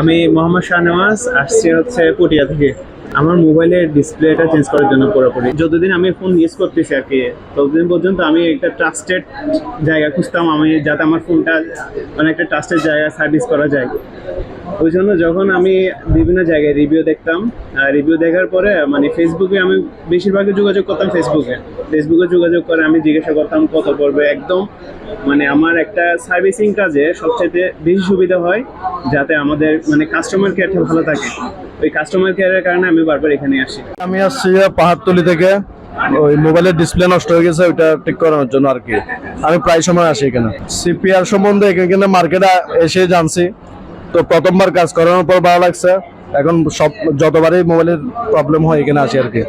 আমি মোহাম্মদ শাহনেওয়াজ আসছি হচ্ছে পটিয়া থেকে। আমার মোবাইলের ডিসপ্লেটা চেঞ্জ করার জন্য পুরোপুরি। যতদিন আমি ফোন ইউজ করতেছি আর কি, ততদিন পর্যন্ত আমি একটা ট্রাস্টেড জায়গা খুঁজতাম, আমি যাতে আমার ফোনটা মানে একটা ট্রাস্টেড জায়গা সার্ভিস করা যায়। ওই জন্য যখন আমি বিভিন্ন জায়গায় রিভিউ দেখতাম রিভিউ দেখার পরে মানে ফেসবুকে আমি বেশিরভাগই যোগাযোগ করতাম ফেসবুকে ফেসবুকে যোগাযোগ করে আমি জিজ্ঞাসা করতাম, কত পড়বে? একদম মানে আমার একটা সার্ভিসিং কাজে সবচেয়ে বেশি সুবিধা হয়, যাতে আমাদের মানে কাস্টমার কেয়ারটা ভালো থাকে। ওই কাস্টমার কেয়ারের কারণে আমি বারবার এখানে আসি। আমি আসছি পাহাড়তলি থেকে। ওই মোবাইলের ডিসপ্লে নষ্ট হয়ে গেছে, ওইটা ঠিক করানোর জন্য আর কি। আমি প্রায় সময় আসি এখানে। সিপিআর সম্বন্ধে এখানে মার্কেটে এসে জানছি। তো প্রথমবার কাজ করানোর পর ভালো লাগছে। এখন সব যতবারই মোবাইলের প্রবলেম হয়, এখানে আসি আর কি।